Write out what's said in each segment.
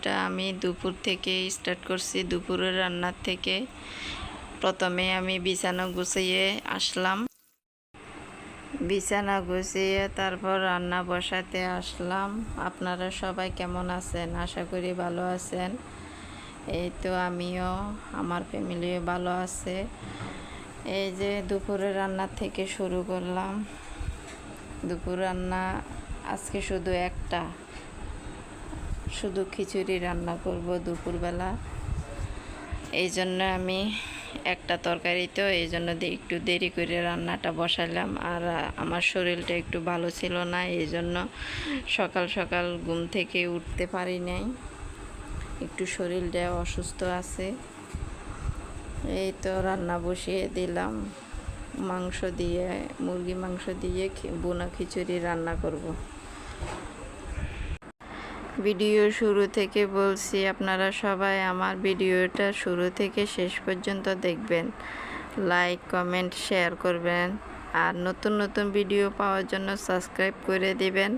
ভিডিওটা আমি দুপুর থেকে স্টার্ট করছি, দুপুরের রান্নার থেকে। প্রথমে আমি বিছানা গুছিয়ে আসলাম। বিছানা গুছিয়ে তারপর রান্না বসাতে আসলাম। আপনারা সবাই কেমন আছেন? আশা করি ভালো আছেন। এই তো আমিও, আমার ফ্যামিলিও ভালো আছে। এই যে দুপুরের রান্না থেকে শুরু করলাম। দুপুর রান্না আজকে শুধু একটা। শুধু খিচুড়ি রান্না করব দুপুরবেলা। এই জন্য আমি একটা তরকারি তো, এই জন্য একটু দেরি করে রান্নাটা বসালাম। আর আমার শরীরটা একটু ভালো ছিল না, এই জন্য সকাল সকাল ঘুম থেকে উঠতে পারি নাই। একটু শরীরটা অসুস্থ আছে। এই তো রান্না বসিয়ে দিলাম। মাংস দিয়ে, মুরগি মাংস দিয়ে বোনা খিচুড়ি রান্না করব। ভিডিও শুরু থেকে বলছি, আপনারা সবাই আমার ভিডিওটা শুরু থেকে শেষ পর্যন্ত দেখবেন। লাইক, কমেন্ট, শেয়ার করবেন। আর নতুন নতুন ভিডিও পাওয়ার জন্য সাবস্ক্রাইব করে দিবেন।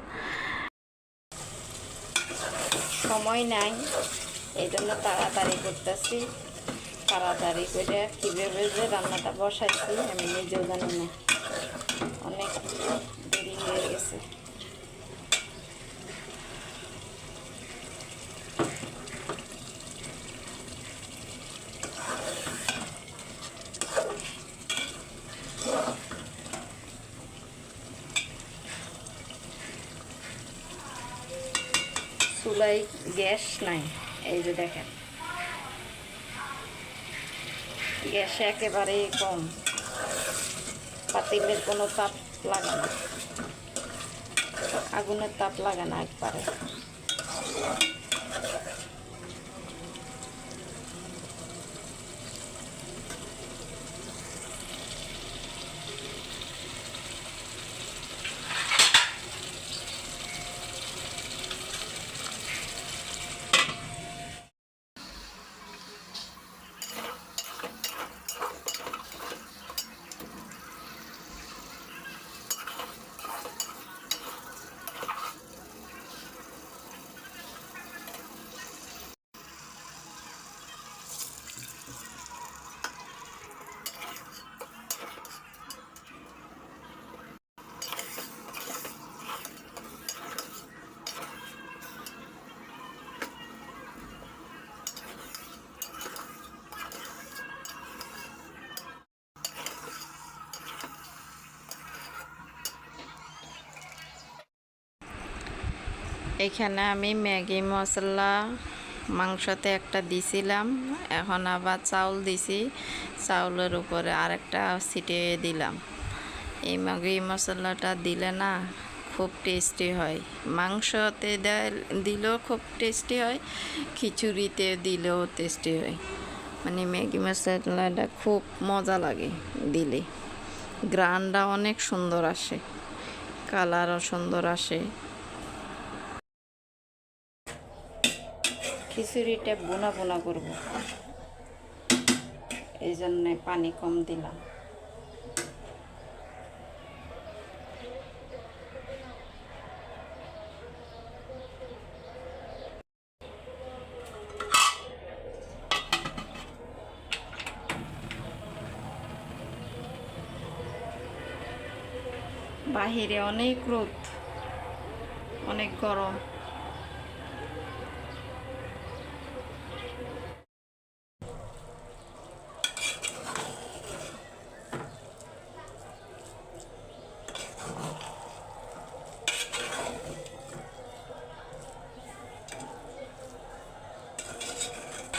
সময় নাই, এই জন্য তাড়াতাড়ি করতেছি। তাড়াতাড়ি করে কীভাবে যে রান্নাটা বসাইছি, আমি নিজেও জানি না। অনেক দেরি হয়ে গেছে। গ্যাস নাই, এই যে দেখেন। গ্যাস একেবারেই কম। পাতিলের কোনো তাপ লাগে না। আগুনের তাপ লাগে না একবারে। এখানে আমি ম্যাগি মশলা মাংসতে একটা দিছিলাম, এখন আবার চাউল দিছি। চাউলের উপরে আরেকটা ছিটিয়ে দিলাম। এই ম্যাগি মশলাটা দিলে না খুব টেস্টি হয়। মাংসতে দিলেও খুব টেস্টি হয়, খিচুড়িতে দিলেও টেস্টি হয়। মানে ম্যাগি মশলাটা খুব মজা লাগে দিলে। গ্রানটা অনেক সুন্দর আসে, কালারও সুন্দর আসে। খিচুড়িটা বোনা বোনা করব। এই জন্যে পানি কম দিলাম। বাহিরে অনেক রোদ অনেক গরম।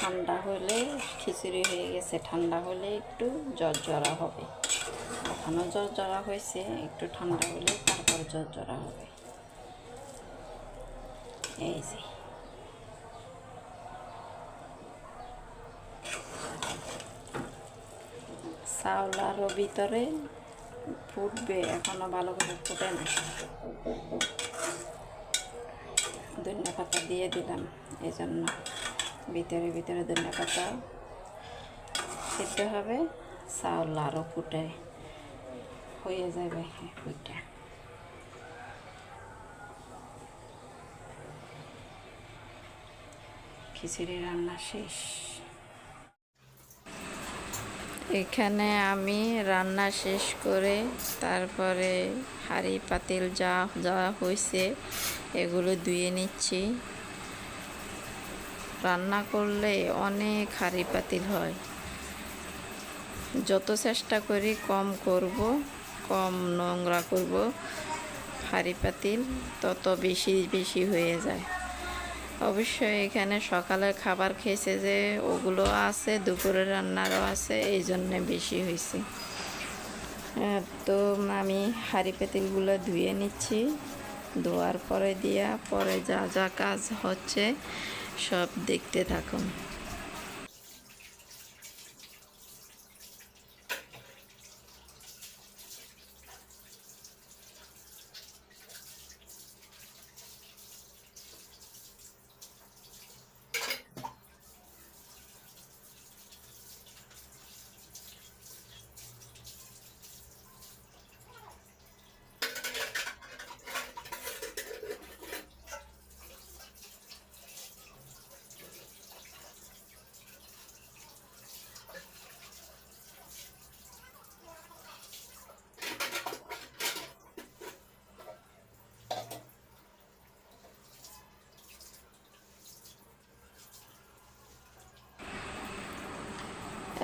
ঠান্ডা হলে খিচুড়ি হয়ে গেছে, ঠান্ডা হলে একটু জর্জরা হবে। এখনও জর্জরা হয়েছে, একটু ঠান্ডা হলে তারপর জর্জরা হবে। এই যে। চাউল আরও ভিতরে ফুটবে এখনও ভালো করে ফুটে না। ধনিয়া পাতা দিয়ে দিলাম এই জন্য ভিতরে ভিতরে ধনিয়া পাতা সিদ্ধ হবে, চাউল আরও ফুটে, হয়ে যাবে ওইটা খিচুড়ি রান্না শেষ। এখানে আমি রান্না শেষ করে তারপরে হাঁড়ি পাতিল যা যা হয়েছে এগুলো ধুয়ে নিচ্ছি। রান্না করলে অনেক হাঁড়ি পাতিল হয়। যত চেষ্টা করি কম করব, কম নোংরা করব হাঁড়ি পাতিল, তত বেশি বেশি হয়ে যায়। অবশ্যই এখানে সকালে খাবার খেয়েছে যে ওগুলো আছে, দুপুরে রান্নারও আছে, এই জন্যে বেশি হয়েছে। তো আমি হাঁড়ি পাতিলগুলো ধুয়ে নিচ্ছি, ধোয়ার পরে দিয়া, পরে যা যা কাজ হচ্ছে সব দেখতে থাকুন।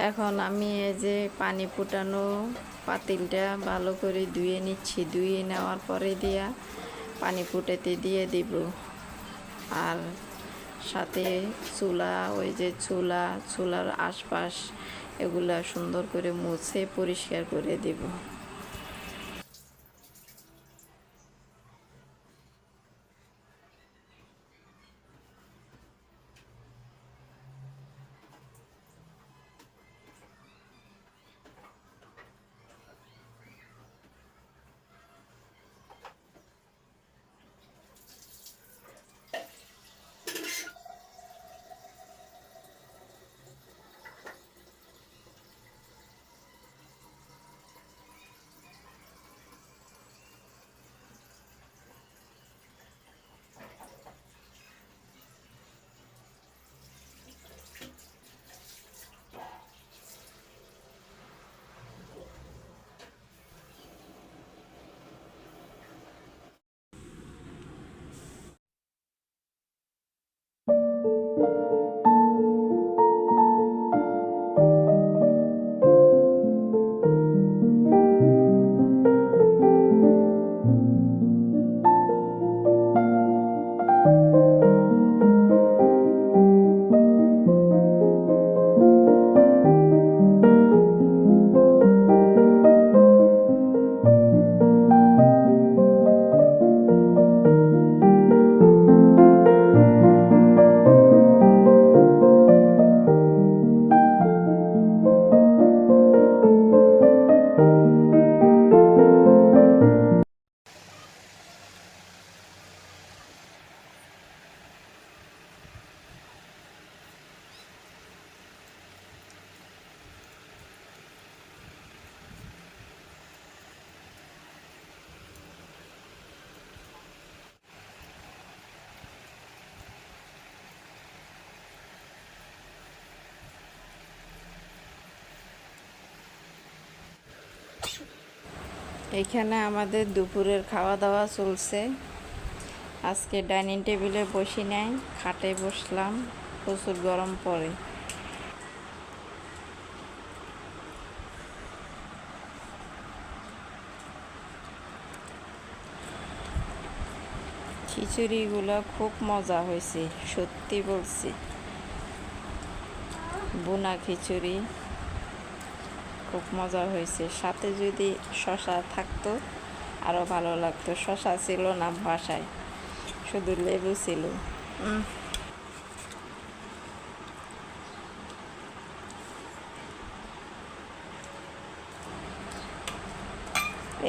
এখন আমি এই যে পানি ফুটানো পাতিলটা ভালো করে ধুয়ে নিচ্ছি। ধুয়ে নেওয়ার পরে দিয়া পানি ফুটাতে দিয়ে দিব। আর সাথে চুলা, ওই যে চুলা, চুলার আশপাশ এগুলা সুন্দর করে মুছে পরিষ্কার করে দেব। এখানে আমাদের দুপুরের খাওয়া দাওয়া চলছে। আজকে ডাইনিং টেবিলে বসি নাই, খাটে বসলাম, প্রচুর গরম পড়ে। খিচুড়িগুলো খুব মজা হয়েছে, সত্যি বলছি। বোনা খিচুড়ি। খুব মজা হয়েছে। সাথে যদি শশা থাকতো আরও ভালো লাগতো। শশা ছিল না বাসায়, শুধু লেবু ছিল।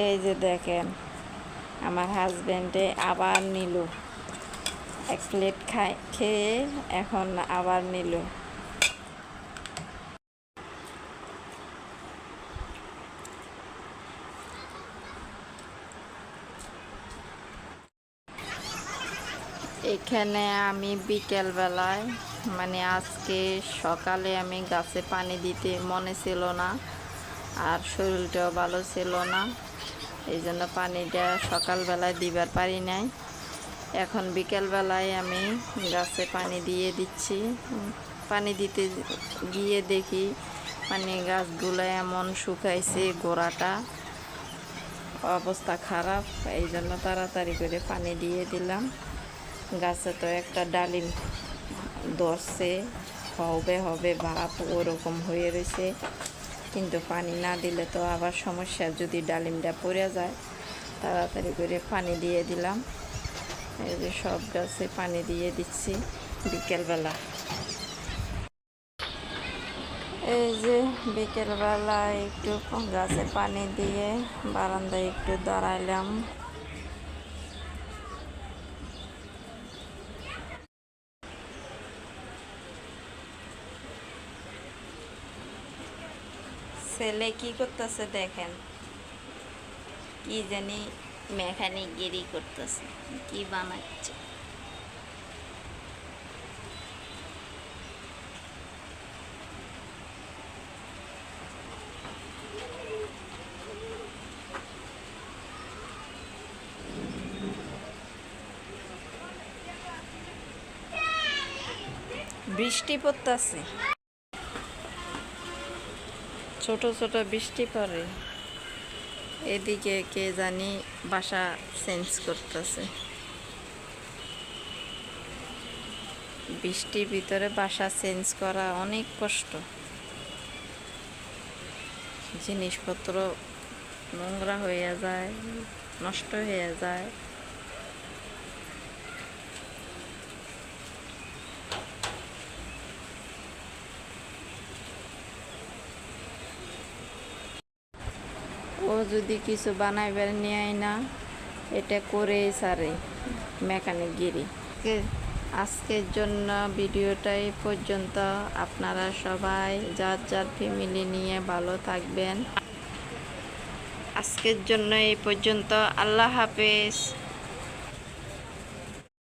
এই যে দেখেন, আমার হাজব্যান্ডে আবার নিল। এক প্লেট খাই খেয়ে এখন আবার নিল। এখানে আমি বিকেল বেলায় মানে আজকে সকালে আমি গাছে পানি দিতে মনে ছিল না আর শরীরটাও ভালো ছিল না। এই জন্য পানিটা সকালবেলায় দিবার পারি নাই। এখন বিকেলবেলায় আমি গাছে পানি দিয়ে দিচ্ছি। পানি দিতে গিয়ে দেখি মানে গাছগুলো এমন শুকাইছে, গোড়াটা অবস্থা খারাপ। এই জন্য তাড়াতাড়ি করে পানি দিয়ে দিলাম। গাছে তো একটা ডালিম ধরছে, হবে হবে, ভাব, ওরকম হয়ে রয়েছে। কিন্তু পানি না দিলে তো আবার সমস্যা। যদি ডালিমটা পড়ে যায়, তাড়াতাড়ি করে পানি দিয়ে দিলাম। এই যে সব গাছে পানি দিয়ে দিচ্ছি বিকেলবেলা। এই যে বিকেলবেলা একটু গাছে পানি দিয়ে বারান্দায় একটু দাঁড়াইলাম। ছেলে কি করতেছে দেখেন। কি জানি মেকানিক গিরি করতেছে কি বানাচ্ছে। বৃষ্টি পড়তেছে। ছোট ছোট বৃষ্টি পড়ে। এদিকে কে জানি বাসা চেঞ্জ করতেছে। বৃষ্টির ভিতরে বাসা চেঞ্জ করা অনেক কষ্ট। জিনিসপত্র নোংরা হয়ে যায়, নষ্ট হয়ে যায়। ও যদি কিছু বানাই বানাইবার নেয় না, এটা করে সারে মেকানিক গিরি। আজকের জন্য ভিডিওটাই পর্যন্ত। আপনারা সবাই, যার যার ফ্যামিলি নিয়ে ভালো থাকবেন। আজকের জন্য এই পর্যন্ত। আল্লাহ হাফেজ।